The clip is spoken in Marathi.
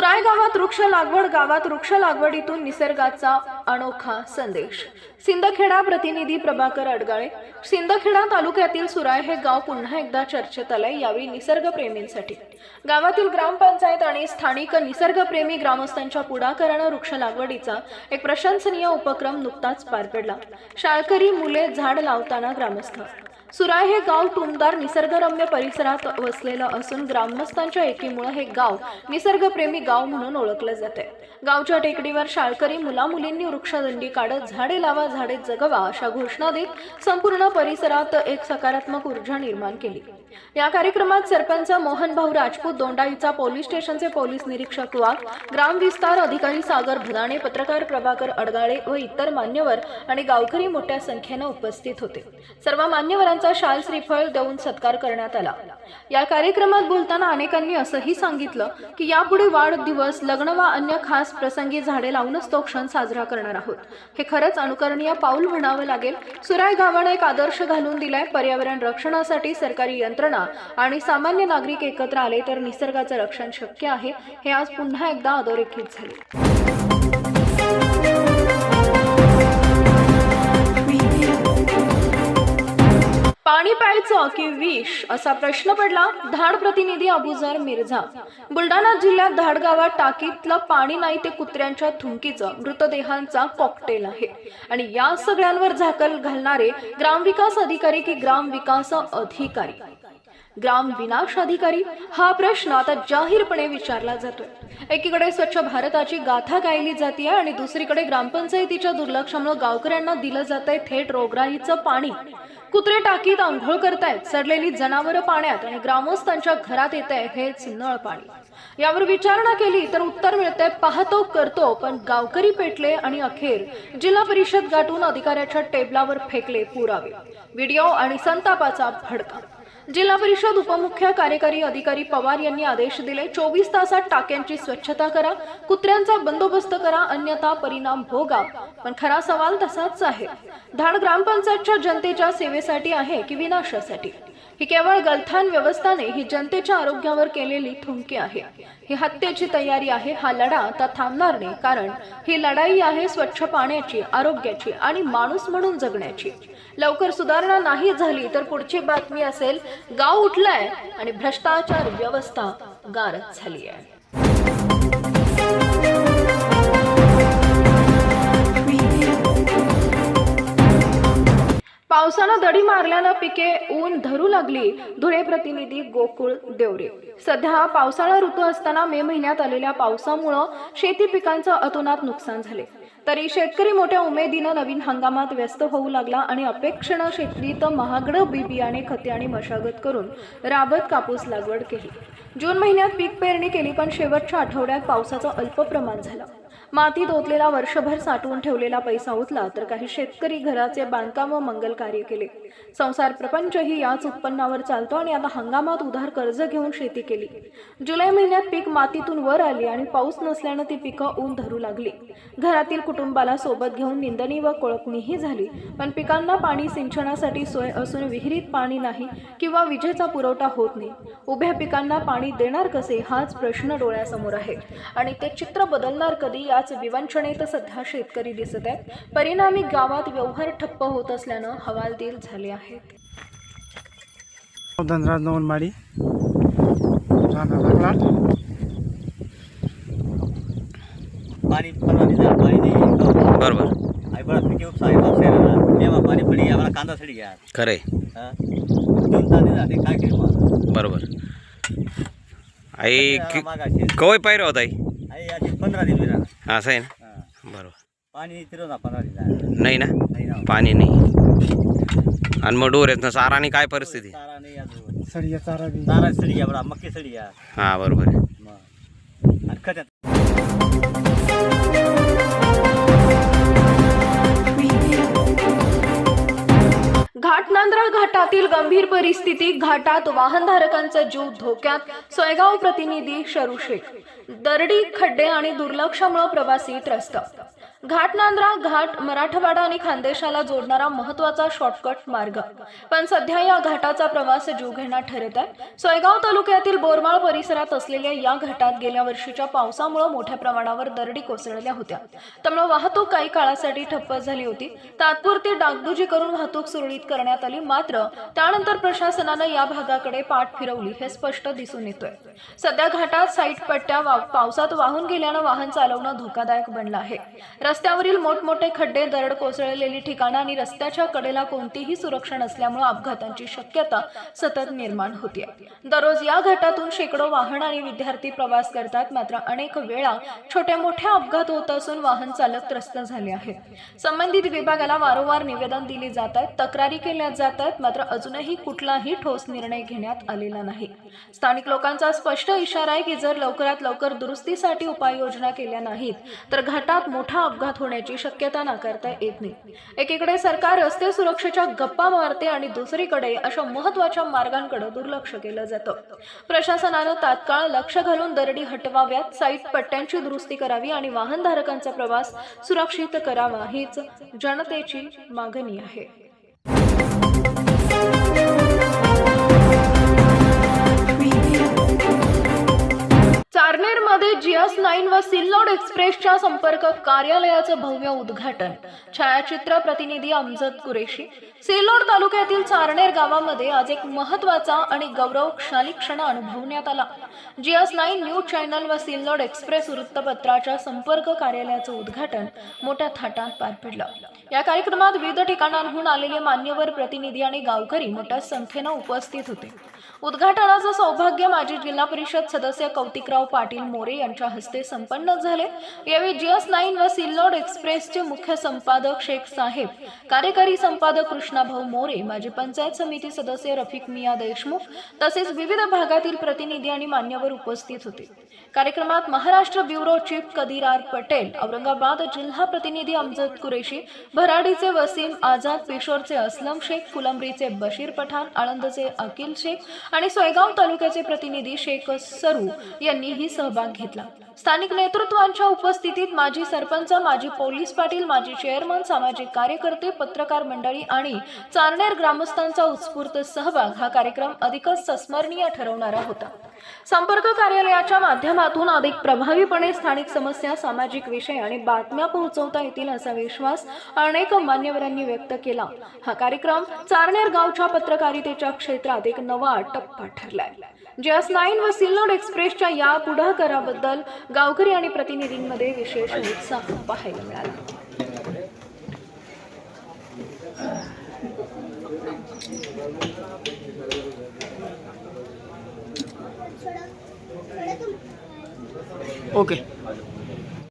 सुराय गावात वृक्ष लागवड गावात वृक्ष लागवडीतून निसर्गाचा अनोखा संदेश. सिंदखेडा प्रतिनिधी प्रभाकर अडगाळे. सिंदखेडा तालुक्यातील सुराय हे गाव पुन्हा एकदा चर्चेत आलंय यावेळी निसर्गप्रेमींसाठी. गावातील ग्रामपंचायत आणि स्थानिक निसर्गप्रेमी ग्रामस्थांच्या पुढाकारानं वृक्ष लागवडीचा एक प्रशंसनीय उपक्रम नुकताच पार पडला. शाळकरी मुले झाड लावताना ग्रामस्थ सुराय हे गाव टुमदार निसर्गरम्य परिसरात वसलेलं असून ग्रामस्थांच्या एकीमुळे हे गाव निसर्गप्रेमी गाव म्हणून ओळखलं जाते. गावच्या टेकडीवर शाळकरी मुलामुलींनी वृक्षदंडी काढत झाडे लावा झाडे जगवा अशा घोषणा देत संपूर्ण परिसरात एक सकारात्मक ऊर्जा निर्माण केली. या कार्यक्रमात सरपंच मोहन भाऊ राजपूत दोंडाईचा पोलीस स्टेशनचे पोलीस निरीक्षक वाघ ग्राम विस्तार अधिकारी सागर भदाणे पत्रकार प्रभाकर अडगाळे व इतर मान्यवर आणि गावकरी मोठ्या संख्येनं उपस्थित होते. सर्व मान्यवरांनी यांचा शाल श्रीफळ देऊन सत्कार करण्यात आला. या कार्यक्रमात बोलताना अनेकांनी असंही सांगितलं की यापुढे वाढदिवस लग्न वा अन्य खास प्रसंगी झाडे लावूनच तो क्षण साजरा करणार आहोत. हे खरंच अनुकरणीय पाऊल म्हणावं लागेल. सुराय गावाने एक आदर्श घालून दिलाय पर्यावरण रक्षणासाठी सरकारी यंत्रणा आणि सामान्य नागरिक एकत्र आले तर निसर्गाचं रक्षण शक्य आहे हे आज पुन्हा एकदा अधोरेखित झाले. पाणी प्यायचं की विष असा प्रश्न पडला धाड प्रतिनिधी अबुजर मिर्झा. बुलढाणा जिल्ह्यात धाड गावात टाकीतलं पाणी नाही ते कुत्र्यांच्या थुंकीचं मृतदेहांचा कॉकटेल आहे. आणि या सगळ्यांवर झाकल घालणारे ग्रामविकास अधिकारी की ग्रामविकास अधिकारी? ग्राम विनाश अधिकारी? हा प्रश्न आता जाहीरपणे विचारला जातोय. एकीकडे स्वच्छ भारताची गाथा गायली जाते आणि दुसरीकडे ग्रामपंचायतीच्या दुर्लक्षामुळे गावकऱ्यांना दिलं जात आहे थेट रोगराईचं पाणी. कुत्रे टाकीत आंघोळ करतायत. सडलेली जनावरं पाण्यात आणि ग्रामस्थांच्या घरात येत आहे हेच नळ पाणी. यावर विचारणा केली तर उत्तर मिळतंय पाहतो करतो पण गावकरी पेटले आणि अखेर जिल्हा परिषद गाठून अधिकाऱ्याच्या टेबलावर फेकले पुरावे. व्हिडिओ आणि संतापाचा भडका जिल्हा परिषद उपमुख्य कार्यकारी अधिकारी पवार यांनी आदेश दिले. चोवीस तासात टाक्यांची स्वच्छता करा कुत्र्यांचा बंदोबस्त करा अन्यथा परिणाम भोगा. पण खरा सवाल तसाच आहे. धाड ग्रामपंचायतच्या जनतेच्या सेवेसाठी आहे की विनाशासाठी? ही केवळ गलथान व्यवस्थाने ही जनतेच्या आरोग्यावर केलेली थुंकी आहे. ही हत्येची तयारी आहे हा लढा आता थांबणार नाही कारण ही लढाई आहे स्वच्छ पाण्याची आरोग्याची आणि माणूस म्हणून जगण्याची. लवकर सुधारणा नाही झाली तर पुढची बातमी असेल गाव उठलाय आणि भ्रष्टाचार व्यवस्था गारच झाली आहे पावसानं दडी मारल्यानं पिके ऊन धरू लागली. धुळे प्रतिनिधी गोकुळ देवरे. सध्या पावसाळा ऋतू असताना मे महिन्यात आलेल्या पावसामुळं शेती पिकांचं अतोनात नुकसान झाले. तरी शेतकरी मोठ्या उमेदीनं नवीन हंगामात व्यस्त होऊ लागला आणि अपेक्षेनं शेतीत महागडं बी बियाणे खते आणि मशागत करून राबत कापूस लागवड केली. जून महिन्यात पीक पेरणी केली पण शेवटच्या आठवड्यात पावसाचं अल्प प्रमाण झालं. मातीत ओतलेला वर्षभर साठवून ठेवलेला पैसा उचला तर काही शेतकरी घराचे बांधकाम व मंगल कार्य केले. संसार प्रपंचही याच उत्पन्नावर चालतो आणि आता हंगामात उधार कर्ज घेऊन शेती केली. जुलै महिन्यात पीक मातीतून वर आली आणि पाऊस नसल्यानं ती पिकं ऊन धरू लागली. घरातील कुटुंबाला सोबत घेऊन निंदणी व कोळपणीही झाली पण पिकांना पाणी सिंचनासाठी सोय असून विहिरीत पाणी नाही किंवा विजेचा पुरवठा होत नाही. उभ्या पिकांना पाणी देणार कसे? हाच प्रश्न डोळ्यासमोर आहे. आणि ते चित्र बदलणार कधी? या याच विवंचनेत सध्या शेतकरी दिसत आहेत. परिणामी गावात व्यवहार ठप्प होत असल्यानं हवालदिल झाले आहेत. धनराज नवनमाडी नहीं. बरोबर. आई बड़ा पिके उपसा पड़ी कांदा सड़ी हां? दोन नहीं जाते काय मग? बरोबर. आई मागाशी कवय पायऱ्या होत आई? आई 15 दिन बिना असं आहे ना? हां. बरोबर. पाणी तिरो ना 15 दिन नाही ना? नाही ना. पाणी नाही. आणि मग डोऱ्यात ना चाराने काय परिस्थिती? सारा नहीं आज सडिया चारा बी. सड़ी बड़ा मक्की सड़ी हां बरोबर आहे. मग. आणि खत घाटनांद्रा घाटातील गंभीर परिस्थिती घाटात वाहनधारकांचा जीव धोक्यात सोयगाव प्रतिनिधी शरू शेख. दरडी खड्डे आणि दुर्लक्षामुळे प्रवासी त्रस्त. घाटनांद्रा घाट मराठवाडा आणि खानदेशाला जोडणारा महत्त्वाचा शॉर्टकट मार्ग. पण सध्या या घाटाचा प्रवास जीवघेणा ठरत आहे. सोयगाव तालुक्यातील बोरमाळ परिसरात असलेल्या या घाटात गेल्या वर्षीच्या पावसामुळे मोठ्या प्रमाणावर दरडी कोसळल्या होत्या. त्यामुळे वाहतूक काही काळासाठी ठप्प झाली होती. तात्पुरती डागडुजी करून वाहतूक सुरळीत करण्यात आली. मात्र त्यानंतर प्रशासनानं या भागाकडे पाठ फिरवली हे स्पष्ट दिसून येतोय. सध्या घाटात साईट पट्ट्या वा- पावसात वाहून गेल्यानं वाहन चालवणं धोकादायक बनलं आहे. रस्त्यावरील मोठमोठे खड्डे दरड कोसळलेली ठिकाणं आणि रस्त्याच्या कडेला कोणतीही सुरक्षा नसल्यामुळे अपघातांची शक्यता सतत निर्माण होते दररोज या घाटातून शेकडो वाहन आणि विद्यार्थी प्रवास करतात. मात्र अनेक वेळा छोट्या मोठ्या अपघात होत असून वाहन चालक त्रस्त झाले आहेत. संबंधित विभागाला वारंवार निवेदन दिली जात आहेत. तक्रारी केल्या जात आहेत. मात्र अजूनही कुठलाही ठोस निर्णय घेण्यात आलेला नाही. स्थानिक लोकांचा स्पष्ट इशारा आहे की जर लवकरात लवकर दुरुस्तीसाठी उपाययोजना केल्या नाहीत तर घाटात मोठा अपघात अपघात होण्याची शक्यता नाकारता येत नाही. एकीकडे सरकार रस्ते सुरक्षेच्या गप्पा मारते आणि दुसरीकडे अशा महत्त्वाच्या मार्गांकडे दुर्लक्ष केलं जातं. प्रशासनानं तात्काळ लक्ष घालून दरडी हटवाव्यात साईट पट्ट्यांची दुरुस्ती करावी आणि वाहनधारकांचा प्रवास सुरक्षित करावा हीच जनतेची मागणी आहे. चारनेरमध्ये जीएस नाईन व सिल्लोड एक्सप्रेसच्या संपर्क कार्यालयाचं भव्य उद्घाटन. छायाचित्र प्रतिनिधी अमजद कुरेशी. सिल्लोड तालुक्यातील चारनेर गावामध्ये आज एक महत्त्वाचा आणि गौरवशाली क्षण अनुभवण्यात आला. जीएस नाईन न्यूज चॅनल व सिल्लोड एक्सप्रेस वृत्तपत्राच्या संपर्क कार्यालयाचं उद्घाटन मोठ्या थाटात पार पडलं. या कार्यक्रमात विविध ठिकाणांहून आलेले मान्यवर प्रतिनिधी आणि गावकरी मोठ्या संख्येनं उपस्थित होते. उद्घाटनाचं सौभाग्य माजी जिल्हा परिषद सदस्य कौतिकराव पाटील मोरे यांच्या हस्ते संपन्न झाले. यावेळी जीएस नाईन व सिल्लोड एक्सप्रेसचे मुख्य संपादक शेख साहेब कार्यकारी संपादक कृष्णाभाऊ मोरे माजी पंचायत समिती सदस्य रफिक मिया देशमुख तसेच विविध भागातील प्रतिनिधी आणि मान्यवर उपस्थित होते. कार्यक्रमात Maharashtra bureau chief Kadir R Patel Aurangabad जिल्हा प्रतिनिधी अमजद कुरेशी भराडीचे वसीम आझाद पेशोरचे असलम शेख फुलंब्रीचे बशीर पठाण आळंदचे अकिल शेख आणि सोयगाव तालुक्याचे प्रतिनिधी शेख सरू यांनीही सहभाग घेतला. स्थानिक नेतृत्वांच्या उपस्थितीत माजी सरपंच माजी पोलीस पाटील माजी चेअरमन सामाजिक कार्यकर्ते पत्रकार मंडळी आणि चारनेर ग्रामस्थांचा उत्स्फूर्त सहभाग हा कार्यक्रम अधिकच संस्मरणीय ठरवणारा होता. संपर्क कार्यालयाच्या माध्यमातून अधिक प्रभावीपणे स्थानिक समस्या सामाजिक विषय आणि बातम्या पोहोचवता येतील असा विश्वास अनेक मान्यवरांनी व्यक्त केला. हा कार्यक्रम चारनेर गावच्या पत्रकारितेच्या क्षेत्रात एक नवा टप्पा ठरलाय. जस नाईन व सिल्लोड एक्सप्रेसच्या या पुढाकाराबद्दल गावकरी आणि प्रतिनिधींमध्ये विशेष उत्साह पाहायला मिळाला. ओके.